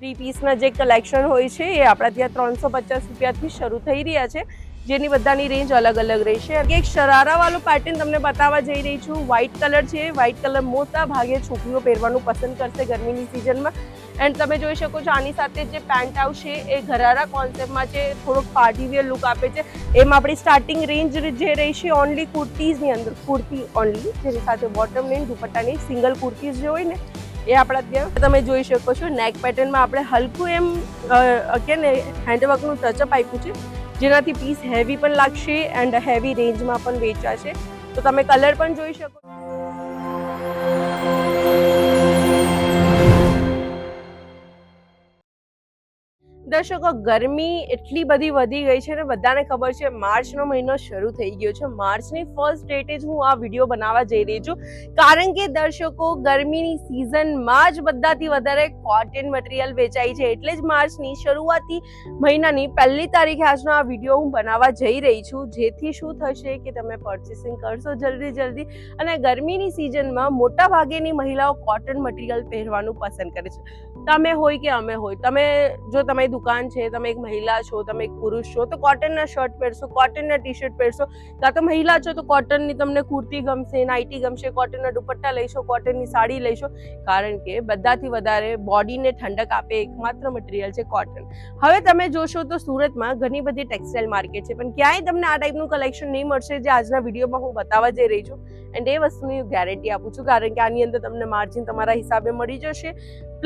Three પીસના જે collection હોય છે, એ આપણા ત્યાં ત્રણસો પચાસ રૂપિયાથી શરૂ થઈ રહ્યા છે. જેની બધાની રેન્જ અલગ અલગ રહેશે એક શરારાવાળું પેટર્ન તમને બતાવવા જઈ રહી છું. વ્હાઇટ કલર છે. વ્હાઇટ કલર મોટા ભાગે છોકરીઓ પહેરવાનું પસંદ કરશે ગરમીની સિઝનમાં એન્ડ તમે જોઈ શકો છો, આની સાથે જે પેન્ટ આવશે, એ ઘરારા કોન્સેપ્ટમાં છે થોડોક પાર્ટીવેર લુક આપે છે. એમાં આપણી સ્ટાર્ટિંગ રેન્જ જે રહેશે ઓનલી કુર્તીઝની અંદર, કુર્તી ઓનલી જેની સાથે બોટમ લાઈન દુપટ્ટાની સિંગલ કુર્તીઝ જે હોય ને એ આપણા ત્યાં તમે જોઈ શકો છો નેક પેટર્નમાં આપણે હલકું એમ કે ને હેન્ડવર્કનું ટચઅપ આપ્યું છે, જેનાથી પીસ હેવી પણ લાગશે એન્ડ હેવી રેન્જમાં પણ વેચાશે. તો તમે કલર પણ જોઈ શકો દર્શકો, ગરમી એટલી બધી વધી ગઈ છે ને બધાને ખબર છે માર્ચનો મહિનો શરૂ થઈ ગયો છે. માર્ચની ફર્સ્ટ ડેટે જ હું આ વીડિયો બનાવવા જઈ રહી છું. કારણ કે દર્શકો, ગરમીની સિઝનમાં જ બધાથી વધારે કોટન મટીરિયલ વેચાય છે. એટલે જ માર્ચની શરૂઆતી મહિનાની પહેલી તારીખે આજનો આ વીડિયો હું બનાવવા જઈ રહી છું. જેથી શું થશે કે તમે પરચેસિંગ કરશો જલ્દી જલ્દી અને ગરમીની સિઝનમાં મોટા ભાગેની મહિલાઓ કોટન મટીરિયલ પહેરવાનું પસંદ કરે છે. તમે હોય કે અમે હોય, તમે જો તમારી દુકાન છે, તમે એક મહિલા છો, તમે એક પુરુષ છો, તો કોટનના શર્ટ પહેરશો કોટનના ટી શર્ટ પહેરશો. કાં તો મહિલા છો તો કોટનની તમને કુર્તી ગમશે નાઇટી ગમશે કોટનના દુપટ્ટા લઈશો કોટનની સાડી લઈશો. કારણ કે બધાથી વધારે બોડીને ઠંડક આપે એકમાત્ર મટીરિયલ છે કોટન હવે તમે જોશો તો સુરતમાં ઘણી બધી ટેક્સટાઇલ માર્કેટ છે, પણ ક્યાંય તમને આ ટાઈપનું કલેક્શન નહીં મળશે જે આજના વિડીયોમાં હું બતાવવા જઈ રહી છું. એન્ડ એ વસ્તુની ગેરંટી આપું છું, કારણ કે આની અંદર તમને માર્જિન તમારા હિસાબે મળી જશે.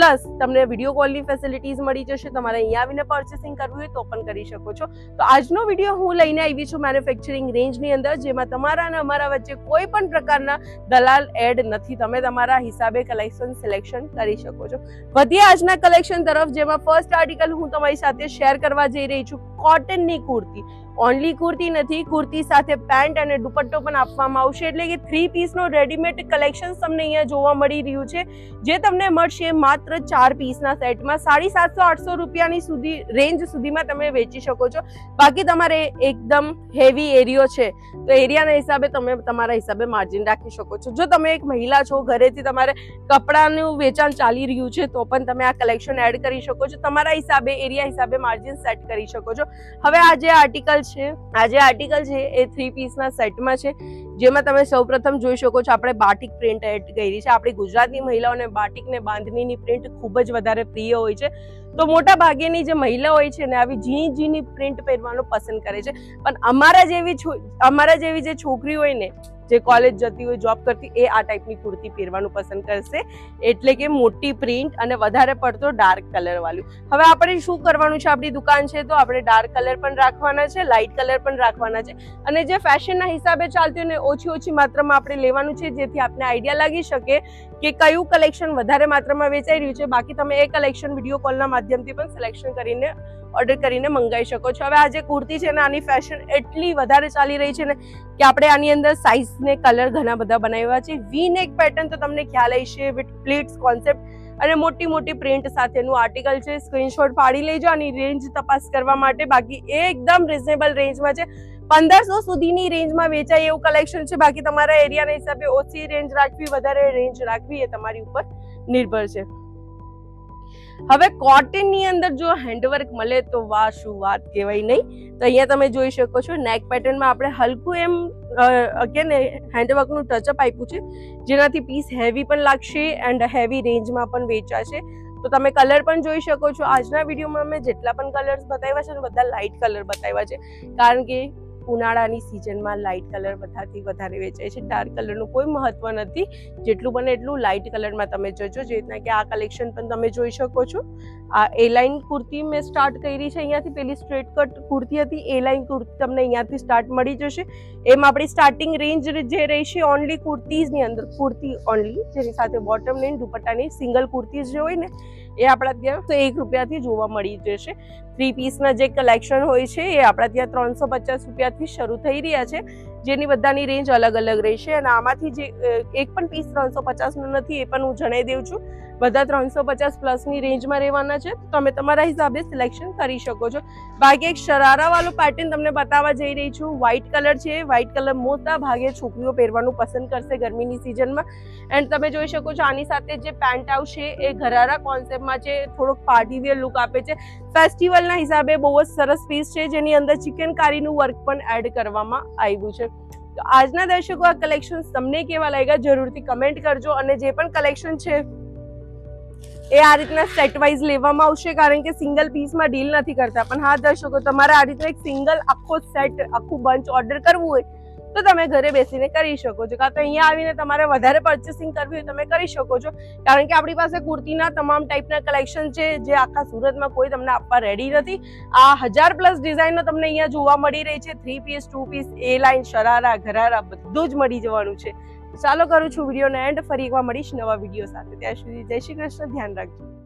પ્લસ તમને વીડિયો કોલની ફેસિલિટીઝ મળી જશે, તમારે અહીંયા આવીને પર્ચેસિંગ કરવું હોય તો પણ કરી શકો છો. તો આજનો વીડિયો હું લઈને આવી છું મેન્યુફેક્ચરિંગ રેન્જની અંદર, જેમાં તમારા અને અમારા વચ્ચે કોઈ પણ પ્રકારના દલાલ એડ નથી. તમે તમારા હિસાબે કલેક્શન સિલેક્શન કરી શકો છો. વધીએ આજના કલેક્શન તરફ, જેમાં ફર્સ્ટ આર્ટિકલ હું તમારી સાથે શેર કરવા જઈ રહી છું. કોટનની કુર્તી. ઓનલી કુર્તી નથી, કુર્તી સાથે પેન્ટ અને દુપટ્ટો પણ આપવામાં આવશે. એટલે કે થ્રી પીસનો રેડીમેડ કલેક્શન તમને અહીંયા જોવા મળી રહ્યું છે. જે તમને મળશે માત્ર ચાર પીસના સેટમાં. સાડી સાતસો આઠસો રૂપિયાની સુધી રેન્જ સુધીમાં તમે વેચી શકો છો. બાકી તમારે એકદમ હેવી એરિયો છે. તો એરિયાના હિસાબે તમે તમારા હિસાબે માર્જિન રાખી શકો છો. જો તમે એક મહિલા છો, ઘરેથી તમારે કપડાનું વેચાણ ચાલી રહ્યું છે, તો પણ તમે આ કલેક્શન એડ કરી શકો છો. તમારા હિસાબે એરિયા હિસાબે માર્જિન સેટ કરી શકો છો. હવે આ જે આર્ટિકલ છે, આ જે આર્ટિકલ છે, એ થ્રી પીસના સેટમાં છે. જેમાં તમે સૌપ્રથમ જોઈ શકો છો, આપણે બાટિક પ્રિન્ટ એડ કરી છે. આપણી ગુજરાતની મહિલાઓને બાટિક ને બાંધણીની પ્રિન્ટ ખૂબ જ વધારે પ્રિય હોય છે. તો મોટા ભાગેની જે મહિલા હોય છે ને, આવી ઝીણી ઝીણી પ્રિન્ટ પહેરવાનું પસંદ કરે છે. પણ અમારા જેવી અમારા જેવી જે છોકરી હોય ને જે કોલેજ જતી હોય જોબ કરતી એ આ ટાઈપની કુર્તી પહેરવાનું પસંદ કરશે. એટલે કે મોટી પ્રિન્ટ અને વધારે પડતો ડાર્ક કલર વાળું. હવે આપણે શું કરવાનું છે? આપણી દુકાન છે તો આપણે ડાર્ક કલર પણ રાખવાના છે લાઇટ કલર પણ રાખવાના છે. અને જે ફેશનના હિસાબે ચાલતી હોય ને, ઓછી ઓછી માત્રામાં આપણે લેવાનું છે, જેથી આપણે આઈડિયા લાગી શકે કે કયું કલેક્શન વધારે માત્રામાં વેચાઈ રહ્યું છે, બાકી તમે એ કલેક્શન વીડિયો કોલના માધ્યમથી પણ સિલેક્શન કરીને ઓર્ડર કરીને મંગાવી શકો છો. હવે આ જે કુર્તી છે ને, આની ફેશન એટલી વધારે ચાલી રહી છે ને કે આપણે આની અંદર સાઇઝ ને કલર ઘણા બધા બનાવ્યા છે. વી નેક પેટર્ન તો તમને ખ્યાલ હશે વિથ પ્લીટ્સ કોન્સેપ્ટ અને મોટી મોટી પ્રિન્ટ સાથેનું આર્ટિકલ છે. સ્ક્રીનશોટ પાડી લેજો અને રેન્જ તપાસ કરવા માટે બાકી એ એકદમ રિઝનેબલ રેન્જમાં છે. પંદરસો સુધીની રેન્જમાં વેચાય એવું કલેક્શન છે. બાકી તમારા એરિયાના હિસાબે ઓછી રેન્જ રાખવી, વધારે રેન્જ રાખવી એ તમારી ઉપર નિર્ભર છે. હવે કોટનની અંદર જો હેન્ડવર્ક મળે તો વાહ, શું વાત કહેવાય નહીં. તો અહીંયા તમે જોઈ શકો છો નેક પેટર્નમાં આપણે હલકું એમ અગેન હેન્ડવર્કનું ટચઅપ આપ્યું છે. જેનાથી પીસ હેવી પણ લાગશે એન્ડ હેવી રેન્જમાં પણ વેચાશે. તો તમે કલર પણ જોઈ શકો છો. આજના વિડીયોમાં મેં જેટલા પણ કલર્સ બતાવ્યા છે બધા લાઇટ કલર બતાવ્યા છે. કારણ કે ઉનાળાની સિઝનમાં લાઇટ કલર બધાથી વધારે વેચાય છે. ડાર્ક કલરનું કોઈ મહત્વ નથી. જેટલું બને એટલું લાઇટ કલરમાં તમે જજો. જે રીતના કે આ કલેક્શન પણ તમે જોઈ શકો છો. આ એ લાઇન કુર્તી મેં સ્ટાર્ટ કરી છે. અહીંયાથી પેલી સ્ટ્રેટ કટ કુર્તી હતી. એ લાઇન કુર્તી તમને અહીંયાથી સ્ટાર્ટ મળી જશે. એમ આપણી સ્ટાર્ટિંગ રેન્જ જે રહેશે ઓનલી કુર્તીઝની અંદર. કુર્તી ઓનલી જેની સાથે બોટમ લઈને દુપટ્ટાની સિંગલ કુર્તીઝ જે હોય ને એ આપણા ત્યાં તો એક રૂપિયાથી જોવા મળી જશે. થ્રી પીસના જે કલેક્શન હોય છે, એ આપણા ત્યાં ત્રણસો પચાસ રૂપિયાથી શરૂ થઈ રહ્યા છે. જેની બધાની રેન્જ અલગ અલગ રહેશે અને આમાંથી જે એક પણ પીસ ત્રણસો પચાસનો નથી, એ પણ હું જણાવી દઉં છું. બધા ત્રણસો પચાસ પ્લસની રેન્જમાં રહેવાના છે. તમે તમારા હિસાબે સિલેક્શન કરી શકો છો. બાકી એક શરારાવાળો પેટર્ન તમને બતાવવા જઈ રહી છું. વ્હાઇટ કલર છે. વ્હાઇટ કલર મોટા ભાગે છોકરીઓ પહેરવાનું પસંદ કરશે ગરમીની સિઝનમાં એન્ડ તમે જોઈ શકો છો આની સાથે જે પેન્ટ આવશે એ ઘરારા કોન્સેપ્ટમાં છે. થોડોક પાર્ટી વેર લુક આપે છે. ફેસ્ટિવલના હિસાબે બહુ જ સરસ પીસ છે. જેની અંદર ચિકન કારીનું વર્ક પણ એડ કરવામાં આવ્યું છે. તો આજના દર્શકો આ કલેક્શન તમને કેવા લાગ્યા? જરૂરથી કમેન્ટ કરજો અને જે પણ કલેક્શન છે, એ આ રીતના સેટ વાઇઝ લેવામાં આવશે, કારણ કે સિંગલ પીસમાં ડીલ નથી કરતા. પણ હા, દર્શકો, તમારે આ રીતના એક સિંગલ આખો સેટ આખું બંચ ઓર્ડર કરવું હોય તો તમે ઘરે બેસીને કરી શકો છો. કાં તો અહીંયા આવીને તમારે વધારે પરચેસિંગ કરવી હોય તમે કરી શકો છો. કારણ કે આપણી પાસે કુર્તીના તમામ ટાઈપના કલેક્શન છે, જે આખા સુરતમાં કોઈ તમને આપવા રેડી નથી. આ હજાર પ્લસ ડિઝાઇનો તમને અહીંયા જોવા મળી રહી છે. Three piece two piece A line sharara, gharara બધું જ મળી જવાનું છે. ચાલો, કરું છું વિડીયોને એન્ડ ફરી એકવાર મળીશ નવા વીડિયો સાથે. ત્યાં સુધી જય શ્રી કૃષ્ણ. ધ્યાન રાખજો.